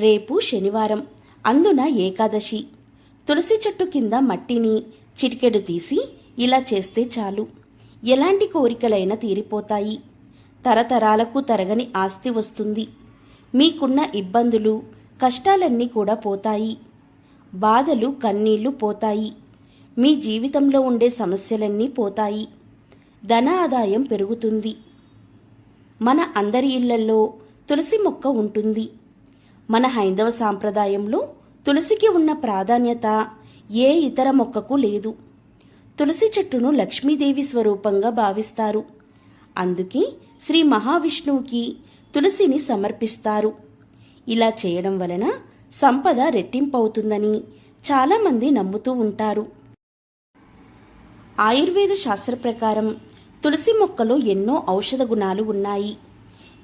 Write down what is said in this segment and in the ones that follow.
రేపు శనివారం అందున ఏకాదశి. తులసి చెట్టు కింద మట్టిని చిటికెడు తీసి ఇలా చేస్తే చాలు. ఎలాంటి కోరికలైనా తీరిపోతాయి. తరతరాలకు తరగని ఆస్తి వస్తుంది. మీకున్న ఇబ్బందులు కష్టాలన్నీ కూడా పోతాయి. బాధలు కన్నీళ్ళు పోతాయి. మీ జీవితంలో ఉండే సమస్యలన్నీ పోతాయి. ధన ఆదాయం పెరుగుతుంది. మన అందరి ఇళ్ళలో తులసి మొక్క ఉంటుంది. మన హైందవ సాంప్రదాయంలో తులసికి ఉన్న ప్రాధాన్యత ఏ ఇతర మొక్కకు లేదు. తులసి చెట్టును లక్ష్మీదేవి స్వరూపంగా భావిస్తారు. అందుకే శ్రీ మహావిష్ణువుకి తులసిని సమర్పిస్తారు. ఇలా చేయడం వలన సంపద రెట్టింపవుతుందని చాలామంది నమ్ముతూ ఉంటారు. ఆయుర్వేద శాస్త్ర ప్రకారం తులసి మొక్కలో ఎన్నో ఔషధ గుణాలు ఉన్నాయి.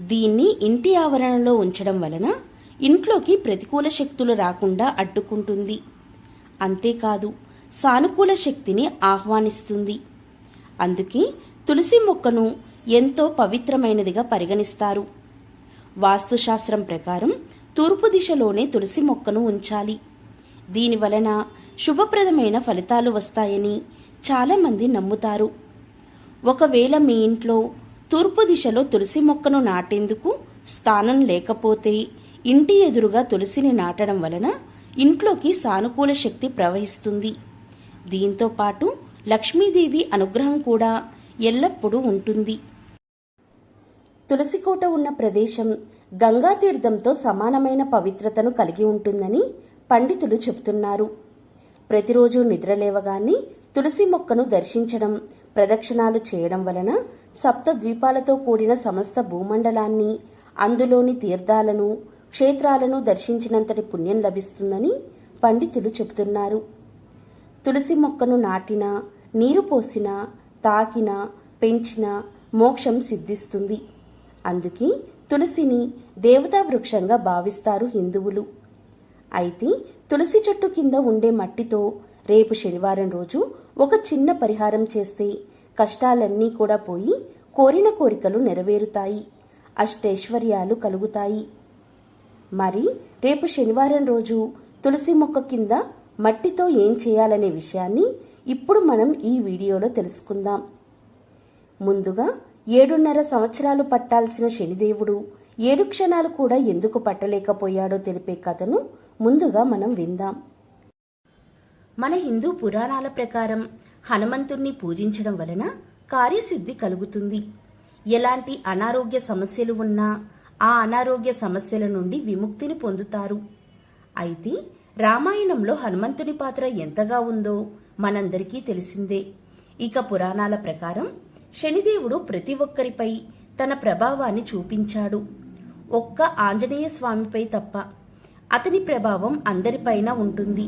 దీన్ని ఇంటి ఆవరణలో ఉంచడం వలన ఇంట్లోకి ప్రతికూల శక్తులు రాకుండా అడ్డుకుంటుంది. అంతేకాదు సానుకూల శక్తిని ఆహ్వానిస్తుంది. అందుకే తులసి మొక్కను ఎంతో పవిత్రమైనదిగా పరిగణిస్తారు. వాస్తుశాస్త్రం ప్రకారం తూర్పు దిశలోనే తులసి మొక్కను ఉంచాలి. దీని వలన శుభప్రదమైన ఫలితాలు వస్తాయని చాలామంది నమ్ముతారు. ఒకవేళ మీ ఇంట్లో తూర్పు దిశలో తులసి మొక్కను నాటేందుకు స్థానం లేకపోతే ఇంటి ఎదురుగా తులసిని నాటడం వలన ఇంట్లోకి సానుకూల శక్తి ప్రవహిస్తుంది. దీంతో పాటు లక్ష్మీదేవి అనుగ్రహం కూడా ఎల్లప్పుడూ ఉంటుంది. తులసికోట ఉన్న ప్రదేశం గంగా తీర్థంతో సమానమైన పవిత్రతను కలిగి ఉంటుందని పండితులు చెబుతున్నారు. ప్రతిరోజు నిద్రలేవగానే తులసి మొక్కను దర్శించడం ప్రదక్షిణాలు చేయడం వలన సప్త ద్వీపాలతో కూడిన సమస్త భూమండలాన్ని అందులోని తీర్థాలను క్షేత్రాలను దర్శించినంతటి పుణ్యం లభిస్తుందని పండితులు చెబుతున్నారు. తులసి మొక్కను నాటినా నీరు పోసినా తాకినా పెంచినా మోక్షం సిద్ధిస్తుంది. అందుకే తులసిని దేవతా వృక్షంగా భావిస్తారు హిందువులు. అయితే తులసి చెట్టు కింద ఉండే మట్టితో రేపు శనివారం రోజు ఒక చిన్న పరిహారం చేస్తే కష్టాలన్నీ కూడా పోయి కోరిన కోరికలు నెరవేరుతాయి. అష్టైశ్వర్యాలు కలుగుతాయి. మరి రేపు శనివారం రోజు తులసి మొక్క కింద మట్టితో ఏం చేయాలనే విషయాన్ని ఇప్పుడు మనం ఈ వీడియోలో తెలుసుకుందాం. ముందుగా ఏడున్నర సంవత్సరాలు పట్టాల్సిన శనిదేవుడు ఏడు క్షణాలు కూడా ఎందుకు పట్టలేకపోయాడో తెలిపే కథను ముందుగా మనం విందాం. మన హిందూ పురాణాల ప్రకారం హనుమంతుణ్ణి పూజించడం వలన కార్యసిద్ధి కలుగుతుంది. ఎలాంటి అనారోగ్య సమస్యలు ఉన్నా ఆ అనారోగ్య సమస్యల నుండి విముక్తిని పొందుతారు. అయితే రామాయణంలో హనుమంతుని పాత్ర ఎంతగా ఉందో మనందరికీ తెలిసిందే. ఇక పురాణాల ప్రకారం శనిదేవుడు ప్రతి ఒక్కరిపై తన ప్రభావాన్ని చూపించాడు. ఒక్క ఆంజనేయ స్వామిపై తప్ప అతని ప్రభావం అందరిపైన ఉంటుంది.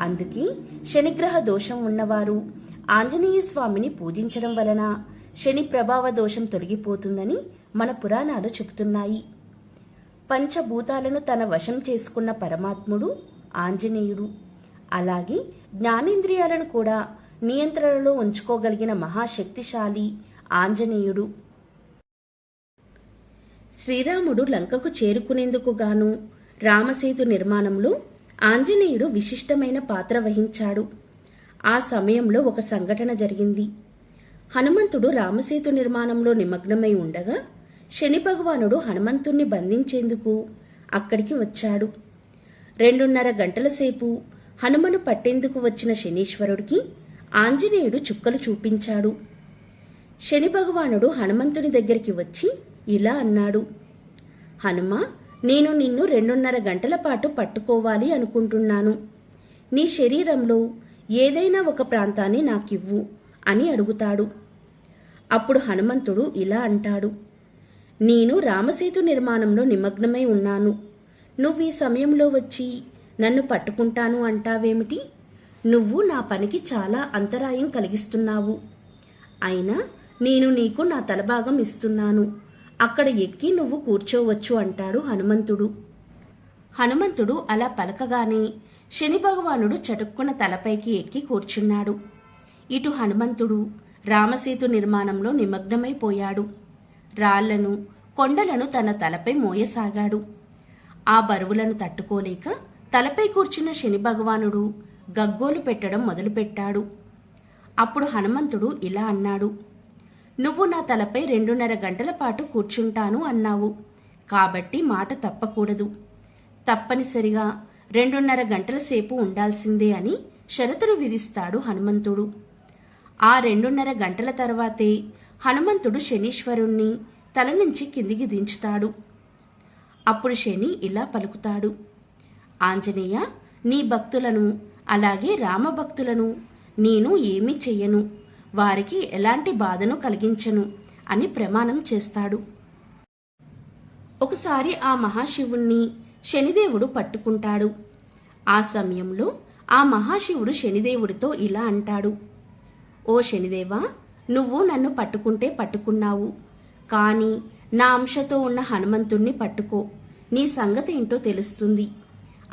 అందుకే శనిగ్రహ దోషం ఉన్నవారు ఆంజనేయ స్వామిని పూజించడం వలన శని ప్రభావ దోషం తొలగిపోతుందని మన పురాణాలు చెబుతున్నాయి. పంచభూతాలను తన వశం చేసుకున్న పరమాత్ముడు ఆంజనేయుడు. అలాగే జ్ఞానేంద్రియాలను కూడా నియంత్రణలో ఉంచుకోగలిగిన మహాశక్తిశాలి ఆంజనేయుడు. శ్రీరాముడు లంకకు చేరుకునేందుకు గాను రామసేతు నిర్మాణంలో ఆంజనేయుడు విశిష్టమైన పాత్ర వహించాడు. ఆ సమయంలో ఒక సంఘటన జరిగింది. హనుమంతుడు రామసేతు నిర్మాణంలో నిమగ్నమై ఉండగా శని భగవానుడు హనుమంతుణ్ణి బంధించేందుకు అక్కడికి వచ్చాడు. రెండున్నర గంటల సేపు హనుమను పట్టేందుకు వచ్చిన శనీశ్వరుడికి ఆంజనేయుడు చుక్కలు చూపించాడు. శని భగవానుడు హనుమంతుని దగ్గరికి వచ్చి ఇలా అన్నాడు. హనుమ నేను నిన్ను రెండున్నర గంటల పాటు పట్టుకోవాలి అనుకుంటున్నాను. నీ శరీరంలో ఏదైనా ఒక ప్రాంతాన్ని నాకివ్వు అని అడుగుతాడు. అప్పుడు హనుమంతుడు ఇలా అంటాడు. నేను రామసేతు నిర్మాణంలో నిమగ్నమై ఉన్నాను. నువ్వు ఈ సమయంలో వచ్చి నన్ను పట్టుకుంటాను అంటావేమిటి? నువ్వు నా పనికి చాలా అంతరాయం కలిగిస్తున్నావు. అయినా నేను నీకు నా తలభాగం ఇస్తున్నాను. అక్కడ ఎక్కి నువ్వు కూర్చోవచ్చు అంటాడు హనుమంతుడు. హనుమంతుడు అలా పలకగానే శని భగవానుడు చటుక్కున తలపైకి ఎక్కి కూర్చున్నాడు. ఇటు హనుమంతుడు రామసేతు నిర్మాణంలో నిమగ్నమైపోయాడు రాళ్ళను కొండలను తన తలపై మోయసాగాడు. ఆ బరువులను తట్టుకోలేక తలపై కూర్చున్న శని భగవానుడు గగ్గోలు పెట్టడం మొదలుపెట్టాడు. అప్పుడు హనుమంతుడు ఇలా అన్నాడు నువ్వు నా తలపై రెండున్నర గంటల పాటు కూర్చుంటాను అన్నావు. కాబట్టి మాట తప్పకూడదు. తప్పనిసరిగా రెండున్నర గంటల సేపు ఉండాల్సిందే అని షరతులు విధిస్తాడు హనుమంతుడు. ఆ రెండున్నర గంటల తర్వాతే హనుమంతుడు శనీశ్వరుణ్ణి తల నుంచి కిందికి దించుతాడు. అప్పుడు శని ఇలా పలుకుతాడు. ఆంజనేయ నీ భక్తులను అలాగే రామభక్తులను నేను ఏమీ చెయ్యను. వారికి ఎలాంటి బాధను కలిగించను అని ప్రమాణం చేస్తాడు. ఒకసారి ఆ మహాశివుణ్ణి శనిదేవుడు పట్టుకుంటాడు. ఆ సమయంలో ఆ మహాశివుడు శనిదేవుడితో ఇలా అంటాడు. ఓ శనిదేవా నువ్వు నన్ను పట్టుకుంటే పట్టుకున్నావు. కానీ నా అంశతో ఉన్న హనుమంతుణ్ణి పట్టుకో. నీ సంగతి ఏంటో తెలుస్తుంది.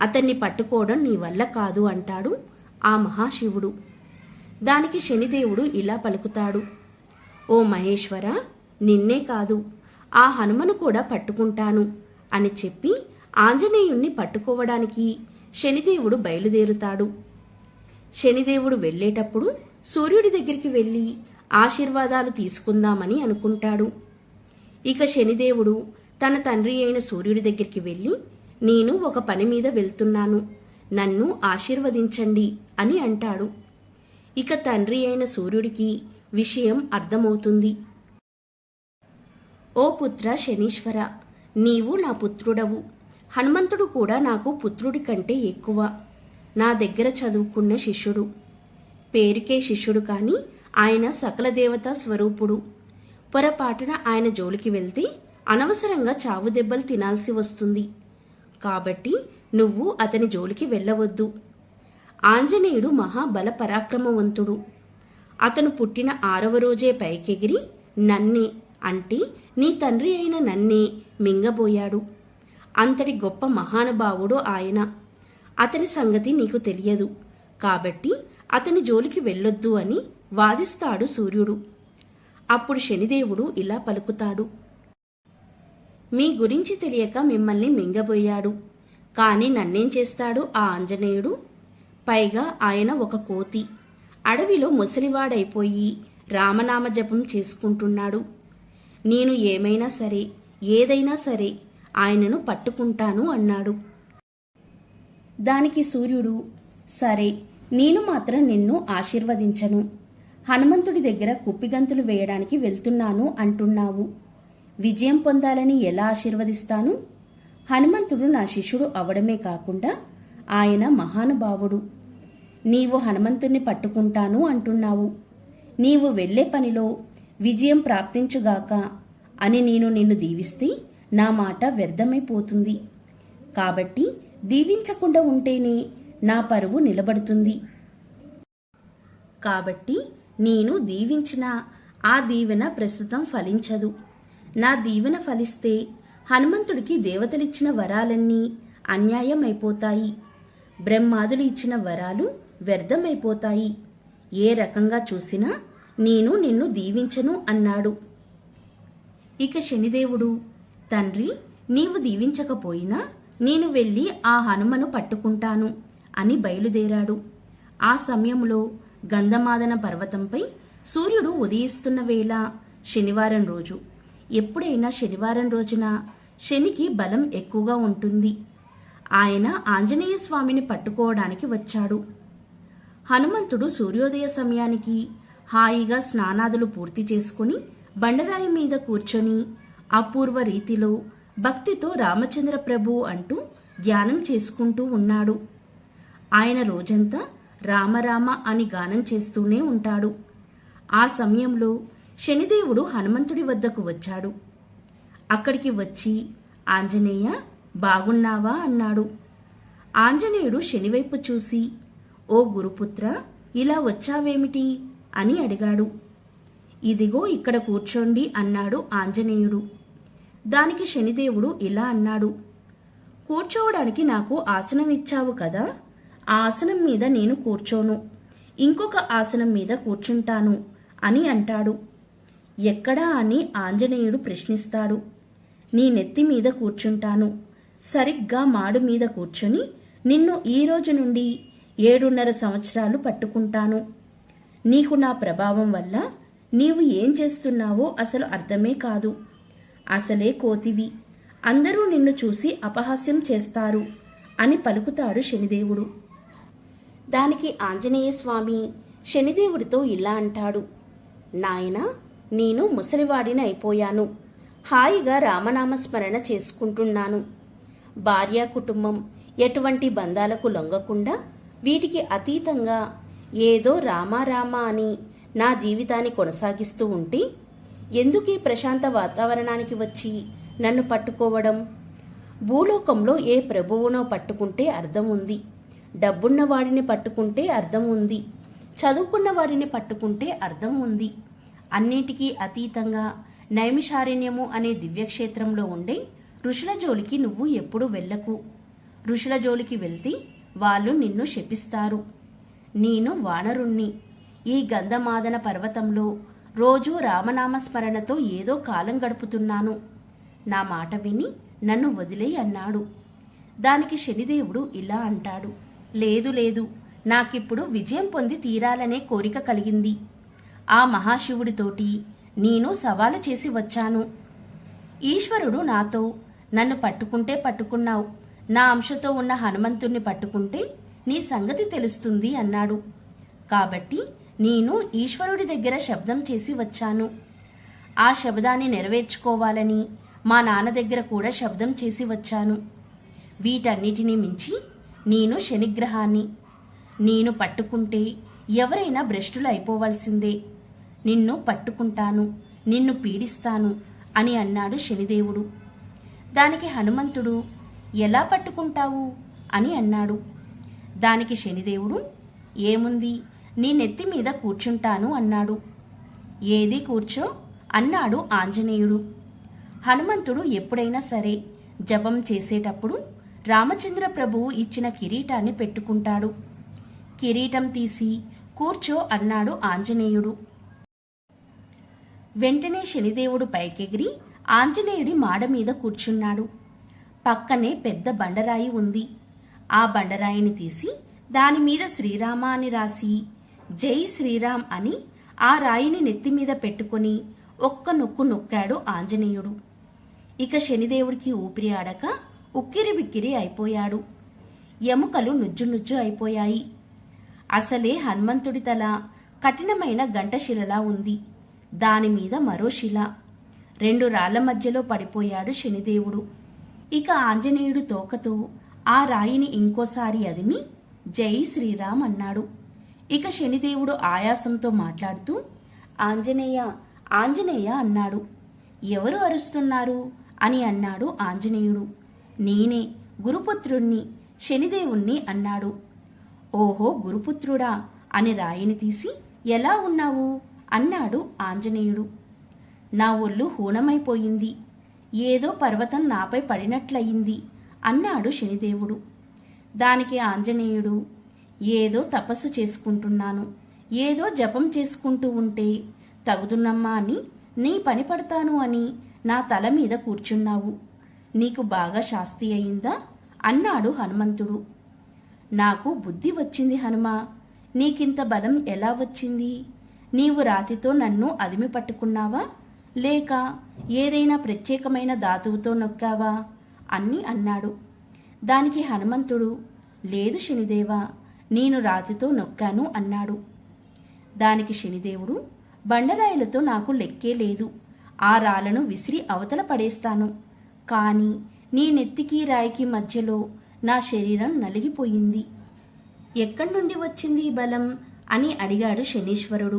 అతన్ని పట్టుకోవడం నీ వల్ల కాదు అంటాడు ఆ మహాశివుడు. దానికి శనిదేవుడు ఇలా పలుకుతాడు. ఓ మహేశ్వర నిన్నే కాదు ఆ హనుమను కూడా పట్టుకుంటాను అని చెప్పి ఆంజనేయుణ్ణి పట్టుకోవడానికి శనిదేవుడు బయలుదేరుతాడు. శనిదేవుడు వెళ్ళేటప్పుడు సూర్యుడి దగ్గరికి వెళ్ళి ఆశీర్వాదాలు తీసుకుందామని అనుకుంటాడు. ఇక శనిదేవుడు తన తండ్రి అయిన సూర్యుడి దగ్గరికి వెళ్ళి నేను ఒక పని మీద వెళ్తున్నాను. నన్ను ఆశీర్వదించండి అని అంటాడు. ఇక తండ్రి అయిన సూర్యుడికి విషయం అర్థమవుతుంది. ఓ పుత్ర శనీశ్వర నీవు నా పుత్రుడవు. హనుమంతుడు కూడా నాకు పుత్రుడి కంటే ఎక్కువ. నా దగ్గర చదువుకున్న శిష్యుడు. పేరుకే శిష్యుడు కానీ ఆయన సకల దేవతా స్వరూపుడు. పొరపాటున ఆయన జోలికి వెళ్తే అనవసరంగా చావు దెబ్బలు తినాల్సి వస్తుంది. కాబట్టి నువ్వు అతని జోలికి వెళ్ళవద్దు. ఆంజనేయుడు మహాబల పరాక్రమవంతుడు అతను పుట్టిన ఆరవ రోజే పైకెగిరి నన్నే అంటే నీ తండ్రి అయిన నన్నే మింగబోయాడు. అంతటి గొప్ప మహానుభావుడు ఆయన. అతని సంగతి నీకు తెలియదు. కాబట్టి అతని జోలికి వెళ్ళొద్దు అని వాదిస్తాడు సూర్యుడు. అప్పుడు శనిదేవుడు ఇలా పలుకుతాడు. మీ గురించి తెలియక మిమ్మల్ని మింగబోయాడు. కాని నన్నేం చేస్తాడు ఆ ఆంజనేయుడు? పైగా ఆయన ఒక కోతి. అడవిలో ముసలివాడైపోయి రామనామ జపం చేసుకుంటున్నాడు. నేను ఏమైనా సరే ఏదైనా సరే ఆయనను పట్టుకుంటాను అన్నాడు. దానికి సూర్యుడు సరే నేను మాత్రం నిన్ను ఆశీర్వదించను. హనుమంతుడి దగ్గర కుప్పిగంతులు వేయడానికి వెళ్తున్నాను అంటున్నావు. విజయం పొందాలని ఎలా ఆశీర్వదిస్తాను? హనుమంతుడు నా శిష్యుడు అవడమే కాకుండా ఆయన మహానుభావుడు. నీవు హనుమంతుణ్ణి పట్టుకుంటాను అంటున్నావు. నీవు వెళ్ళే పనిలో విజయం ప్రాప్తించుగాక అని నేను నిన్ను దీవిస్తే నా మాట వ్యర్థమైపోతుంది కాబట్టి దీవించకుండా ఉంటేనే నా పరువు నిలబడుతుంది. కాబట్టి నేను దీవించిన ఆ దీవెన ప్రస్తుతం ఫలించదు. నా దీవెన ఫలిస్తే హనుమంతుడికి దేవతలిచ్చిన వరాలన్నీ అన్యాయం అయిపోతాయి బ్రహ్మాదులు ఇచ్చిన వరాలు వ్యర్థమైపోతాయి. ఏ రకంగా చూసినా నేను నిన్ను దీవించను అన్నాడు. ఇక శనిదేవుడు తండ్రి నీవు దీవించకపోయినా నేను వెళ్ళి ఆ హనుమను పట్టుకుంటాను అని బయలుదేరాడు. ఆ సమయంలో గంధమాదన పర్వతంపై సూర్యుడు ఉదయిస్తున్న వేళ శనివారం రోజు. ఎప్పుడైనా శనివారం రోజున శనికి బలం ఎక్కువగా ఉంటుంది. ఆయన ఆంజనేయ స్వామిని పట్టుకోవడానికి వచ్చాడు. హనుమంతుడు సూర్యోదయ సమయానికి హాయిగా స్నానాదులు పూర్తి చేసుకుని బండరాయి మీద కూర్చొని అపూర్వ రీతిలో భక్తితో రామచంద్ర ప్రభు అంటూ ధ్యానం చేసుకుంటూ ఉన్నాడు. ఆయన రోజంతా రామరామ అని గానం చేస్తూనే ఉంటాడు. ఆ సమయంలో శనిదేవుడు హనుమంతుడి వద్దకు వచ్చాడు. అక్కడికి వచ్చి ఆంజనేయ బాగున్నావా? అన్నాడు. ఆంజనేయుడు శనివైపు చూసి ఓ గురుపుత్ర ఇలా వచ్చావేమిటి? అని అడిగాడు. ఇదిగో ఇక్కడ కూర్చోండి అన్నాడు ఆంజనేయుడు. దానికి శనిదేవుడు ఇలా అన్నాడు. కూర్చోవడానికి నాకు ఆసనం ఇచ్చావు కదా ఆ ఆసనం మీద నేను కూర్చోను. ఇంకొక ఆసనం మీద కూర్చుంటాను అని అంటాడు. ఎక్కడా అని ఆంజనేయుడు ప్రశ్నిస్తాడు. నీ నెత్తి మీద కూర్చుంటాను. సరిగ్గా మాడు మీద కూర్చొని నిన్ను ఈ రోజు నుండి ఏడున్నర సంవత్సరాలు పట్టుకుంటాను. నీకు నా ప్రభావం వల్ల నీవు ఏం చేస్తున్నావో అసలు అర్థమే కాదు. అసలే కోతివి. అందరూ నిన్ను చూసి అపహాస్యం చేస్తారు అని పలుకుతాడు శనిదేవుడు. దానికి ఆంజనేయ స్వామి శనిదేవుడితో ఇలా అంటాడు. నాయన నేను ముసలివాడిని అయిపోయాను. హాయిగా రామనామస్మరణ చేసుకుంటున్నాను. భార్య కుటుంబం ఎటువంటి బంధాలకు లొంగకుండా వీటికి అతీతంగా ఏదో రామారామ అని నా జీవితాన్ని కొనసాగిస్తూ ఉంటే ఎందుకీ ప్రశాంత వాతావరణానికి వచ్చి నన్ను పట్టుకోవడం? భూలోకంలో ఏ ప్రభువునో పట్టుకుంటే అర్థం ఉంది. డబ్బున్న వాడిని పట్టుకుంటే అర్థం ఉంది చదువుకున్న వాడిని పట్టుకుంటే అర్థం ఉంది అన్నిటికీ అతీతంగా నైమిషారణ్యము అనే దివ్యక్షేత్రంలో ఉండే ఋషుల జోలికి నువ్వు ఎప్పుడు వెళ్ళకు. ఋషుల జోలికి వెళ్తే వాళ్ళు నిన్ను శపిస్తారు. నేను వానరుణ్ణి. ఈ గంధమాదన పర్వతంలో రోజూ రామనామస్మరణతో ఏదో కాలం గడుపుతున్నాను. నా మాట విని నన్ను వదిలే అన్నాడు. దానికి శనిదేవుడు ఇలా అంటాడు. లేదు లేదు. నాకిప్పుడు విజయం పొంది తీరాలనే కోరిక కలిగింది. ఆ మహాశివుడితోటి నేను సవాలు చేసి వచ్చాను. ఈశ్వరుడు నాతో నన్ను పట్టుకుంటే పట్టుకున్నావు. నా అంశతో ఉన్న హనుమంతుణ్ణి పట్టుకుంటే నీ సంగతి తెలుస్తుంది అన్నాడు. కాబట్టి నేను ఈశ్వరుడి దగ్గర శబ్దం చేసి వచ్చాను. ఆ శబ్దాన్ని నెరవేర్చుకోవాలని మా నాన్న దగ్గర కూడా శబ్దం చేసి వచ్చాను. వీటన్నిటినీ మించి నేను శనిగ్రహాన్ని. నేను పట్టుకుంటే ఎవరైనా భ్రష్టులు అయిపోవాల్సిందే. నిన్ను పట్టుకుంటాను నిన్ను పీడిస్తాను అని అన్నాడు శనిదేవుడు. దానికి హనుమంతుడు ఎలా పట్టుకుంటావు? అని అన్నాడు. దానికి శనిదేవుడు ఏముంది? నీ నెత్తి మీద కూర్చుంటాను అన్నాడు. ఏది కూర్చో? అన్నాడు ఆంజనేయుడు. హనుమంతుడు ఎప్పుడైనా సరే జపం చేసేటప్పుడు రామచంద్ర ప్రభువు ఇచ్చిన కిరీటాన్ని పెట్టుకుంటాడు. కిరీటం తీసి కూర్చో అన్నాడు ఆంజనేయుడు. వెంటనే శనిదేవుడు పైకెగిరి ఆంజనేయుడి మాడ మీద కూర్చున్నాడు. పక్కనే పెద్ద బండరాయి ఉంది. ఆ బండరాయిని తీసి దాని మీద శ్రీరామ అని రాసి జై శ్రీరామ్ అని ఆ రాయిని నెత్తి మీద పెట్టుకుని ఒక్క నొక్కు నొక్కాడు ఆంజనేయుడు. ఇక శనిదేవుడికి ఊపిరి ఆడక ఉక్కిరి బిక్కిరి అయిపోయాడు. ఎముకలు నుజ్జు నుజ్జు అయిపోయాయి. అసలే హనుమంతుడి తల కఠినమైన గంటశిలలా ఉంది. దానిమీద మరో శిల. రెండు రాళ్ళ మధ్యలో పడిపోయాడు శనిదేవుడు. ఇక ఆంజనేయుడు తోకతో ఆ రాయిని ఇంకోసారి అదిమి జై శ్రీరామ్ అన్నాడు. ఇక శనిదేవుడు ఆయాసంతో మాట్లాడుతూ ఆంజనేయ ఆంజనేయ అన్నాడు. ఎవరు అరుస్తున్నారు? అని అన్నాడు ఆంజనేయుడు. నేనే గురుపుత్రుణ్ణి శనిదేవుణ్ణి అన్నాడు. ఓహో గురుపుత్రుడా అని రాయిని తీసి ఎలా ఉన్నావు? అన్నాడు ఆంజనేయుడు. నా ఒళ్ళు హూనమైపోయింది ఏదో పర్వతం నాపై పడినట్లయింది అన్నాడు శనిదేవుడు. దానికి ఆంజనేయుడు ఏదో తపస్సు చేసుకుంటున్నాను ఏదో జపం చేసుకుంటూ ఉంటే తగుదున్నమ్మా అని నీ పని పడతాను అని నా తల మీద కూర్చున్నావు. నీకు బాగా శాస్తి అయిందా? అన్నాడు హనుమంతుడు. నాకు బుద్ధి వచ్చింది హనుమా నీకింత బలం ఎలా వచ్చింది? నీవు రాతితో నన్ను అదిమి పట్టుకున్నావా? లేక ఏదైనా ప్రత్యేకమైన ధాతువుతో నొక్కావా? అన్ని అన్నాడు. దానికి హనుమంతుడు లేదు శనిదేవా నేను రాతితో నొక్కాను అన్నాడు. దానికి శనిదేవుడు బండరాయిలతో నాకు లెక్కే లేదు. ఆ రాళ్ళను విసిరి అవతల పడేస్తాను. కానీ నీ నెత్తికి రాయికి మధ్యలో నా శరీరం నలిగిపోయింది. ఎక్కడి నుండి వచ్చింది ఈ బలం? అని అడిగాడు శనీశ్వరుడు.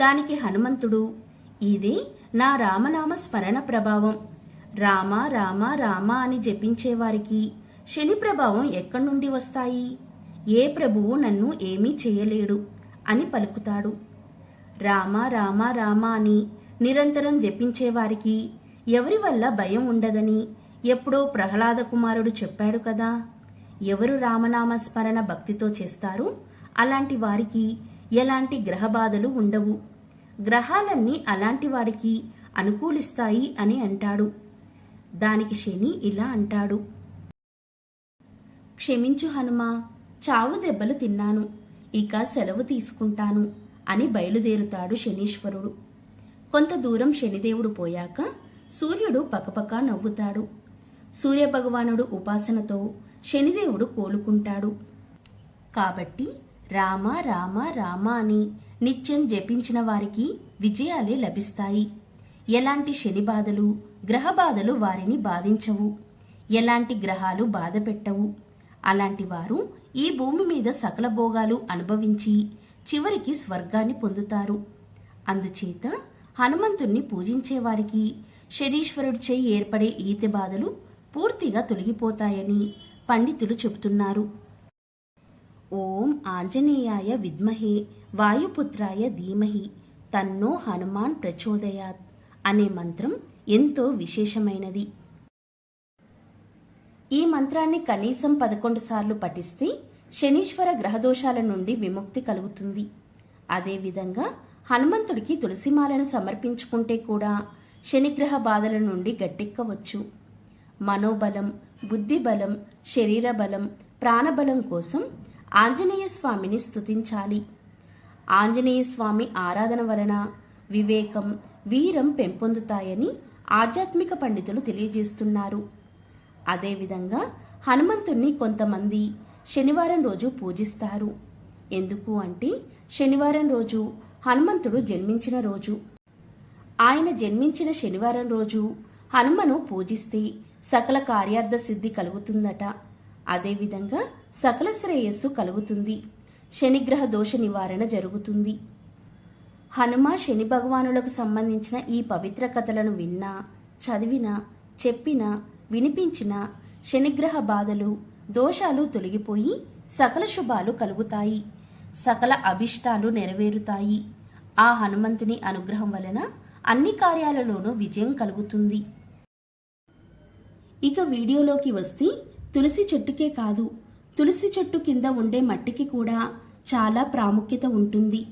దానికి హనుమంతుడు ఇదే నా రామనామ స్మరణ ప్రభావం. రామ రామ రామ అని జపించేవారికి శని ప్రభావం ఎక్కడి నుండి వస్తాయి? ఏ ప్రభువు నన్ను ఏమీ చేయలేడు అని పలుకుతాడు. రామ రామ రామ అని నిరంతరం జపించేవారికి ఎవరి వల్ల భయం ఉండదని ఎప్పుడో ప్రహ్లాద కుమారుడు చెప్పాడు కదా. ఎవరు రామనామ స్మరణ భక్తితో చేస్తారు? అలాంటి వారికి ఎలాంటి గ్రహబాధలు ఉండవు. గ్రహాలన్నీ అలాంటి వాడికి అనుకూలిస్తాయి అని అంటాడు. దానికి శని ఇలా అంటాడు. క్షమించు హనుమా చావు దెబ్బలు తిన్నాను. ఇక సెలవు తీసుకుంటాను అని బయలుదేరుతాడు శనీశ్వరుడు. కొంత దూరం శనిదేవుడు పోయాక సూర్యుడు పకపక నవ్వుతాడు. సూర్యభగవానుడు ఉపాసనతో శనిదేవుడు కోలుకుంటాడు. కాబట్టి రామ రామ రామ అని నిత్యం జపించిన వారికి విజయాలే లభిస్తాయి. ఎలాంటి శని బాధలు గ్రహ బాధలు వారిని బాధించవు. ఎలాంటి గ్రహాలు బాధ పెట్టవు. అలాంటి వారు ఈ భూమి మీద సకల భోగాలు అనుభవించి చివరికి స్వర్గాన్ని పొందుతారు. అందుచేత హనుమంతుణ్ణి పూజించేవారికి శనీశ్వరుడిచే ఏర్పడే ఈతి బాధలు పూర్తిగా తొలగిపోతాయని పండితులు చెబుతున్నారు. ఓం ఆంజనేయాయ విద్మహే వాయుపుత్రాయ ధీమహి తన్నో హనుమాన్ ప్రచోదయాత్ అనే మంత్రం ఎంతో విశేషమైనది. ఈ మంత్రాన్ని కనీసం పదకొండు సార్లు పఠిస్తే శనీశ్వర గ్రహదోషాల నుండి విముక్తి కలుగుతుంది. అదేవిధంగా హనుమంతుడికి తులసిమాలను సమర్పించుకుంటే కూడా శనిగ్రహ బాధల నుండి గట్టెక్కవచ్చు. మనోబలం బుద్ధిబలం శరీర బలం ప్రాణబలం కోసం ఆంజనేయ స్వామిని స్తుతించాలి. ఆంజనేయ స్వామి ఆరాధన వలన వివేకం వీరం పెంపొందుతాయని ఆధ్యాత్మిక పండితులు తెలియజేస్తున్నారు. అదేవిధంగా హనుమంతుణ్ణి కొంతమంది శనివారం రోజు పూజిస్తారు. ఎందుకు అంటే శనివారం రోజు హనుమంతుడు జన్మించిన రోజు. ఆయన జన్మించిన శనివారం రోజు హనుమను పూజిస్తే సకల కార్యార్థ సిద్ధి కలుగుతుందట. అదేవిధంగా సకల శ్రేయస్సు కలుగుతుంది. శనిగ్రహ దోష నివారణ జరుగుతుంది. హనుమ శని భగవానులకు సంబంధించిన ఈ పవిత్ర కథలను విన్నా చదివినా చెప్పినా వినిపించిన శనిగ్రహ బాధలు దోషాలు తొలగిపోయి సకల శుభాలు కలుగుతాయి. సకల అభిష్టాలు నెరవేరుతాయి. ఆ హనుమంతుని అనుగ్రహం వలన అన్ని కార్యాలలోనూ విజయం కలుగుతుంది. ఇక వీడియోలోకి వస్తే తులసి చెట్టుకే కాదు. తులసి చెట్టు కింద ఉండే మట్టికి కూడా చాలా ప్రాముఖ్యత ఉంటుంది.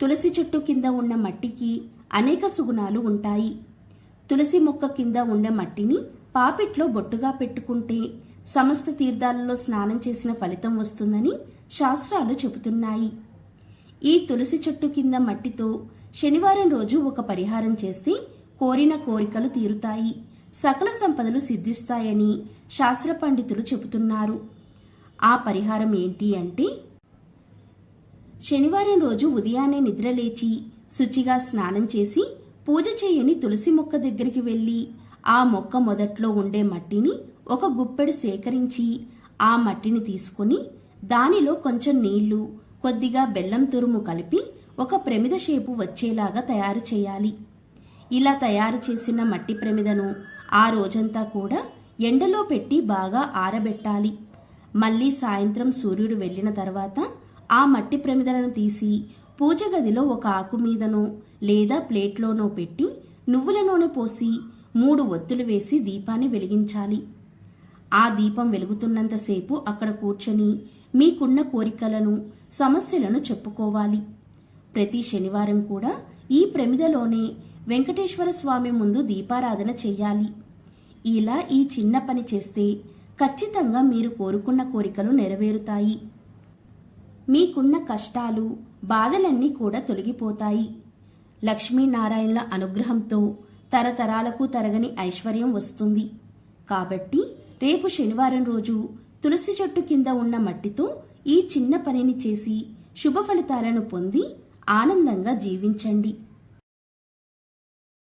తులసి చెట్టు కింద ఉన్న మట్టికి అనేక సుగుణాలు ఉంటాయి. తులసి మొక్క కింద ఉండే మట్టిని పాపిట్లో బొట్టుగా పెట్టుకుంటే సమస్త తీర్థాలలో స్నానం చేసిన ఫలితం వస్తుందని శాస్త్రాలు చెబుతున్నాయి. ఈ తులసి చెట్టు కింద మట్టితో శనివారం రోజు ఒక పరిహారం చేస్తే కోరిన కోరికలు తీరుతాయి. సకల సంపదలు సిద్ధిస్తాయని శాస్త్ర పండితులు చెబుతున్నారు. ఆ పరిహారం ఏంటి అంటే శనివారం రోజు ఉదయాన్నే నిద్రలేచి శుచిగా స్నానం చేసి పూజ చేయని తులసి మొక్క దగ్గరికి వెళ్ళి ఆ మొక్క మొదట్లో ఉండే మట్టిని ఒక గుప్పెడు సేకరించి ఆ మట్టిని తీసుకొని దానిలో కొంచెం నీళ్ళు కొద్దిగా బెల్లం తురుము కలిపి ఒక ప్రమిద షేపు వచ్చేలాగా తయారు చేయాలి. ఇలా తయారు చేసిన మట్టి ప్రమిదను ఆ రోజంతా కూడా ఎండలో పెట్టి బాగా ఆరబెట్టాలి. మళ్ళీ సాయంత్రం సూర్యుడు వెళ్ళిన తర్వాత ఆ మట్టి ప్రమిదలను తీసి పూజ గదిలో ఒక ఆకు మీదనో లేదా ప్లేట్లోనో పెట్టి నువ్వుల నూనె పోసి మూడు ఒత్తులు వేసి దీపాన్ని వెలిగించాలి. ఆ దీపం వెలుగుతున్నంతసేపు అక్కడ కూర్చొని మీకున్న కోరికలను సమస్యలను చెప్పుకోవాలి. ప్రతి శనివారం కూడా ఈ ప్రమిదలోనే వెంకటేశ్వర స్వామి ముందు దీపారాధన చెయ్యాలి ఇలా ఈ చిన్న పని చేస్తే ఖచ్చితంగా మీరు కోరుకున్న కోరికలు నెరవేరుతాయి. మీకున్న కష్టాలు బాధలన్నీ కూడా తొలగిపోతాయి. లక్ష్మీనారాయణుల అనుగ్రహంతో తరతరాలకు తరగని ఐశ్వర్యం వస్తుంది. కాబట్టి రేపు శనివారం రోజు తులసి చెట్టు కింద ఉన్న మట్టితో ఈ చిన్న పనిని చేసి శుభ ఫలితాలను పొంది ఆనందంగా జీవించండి.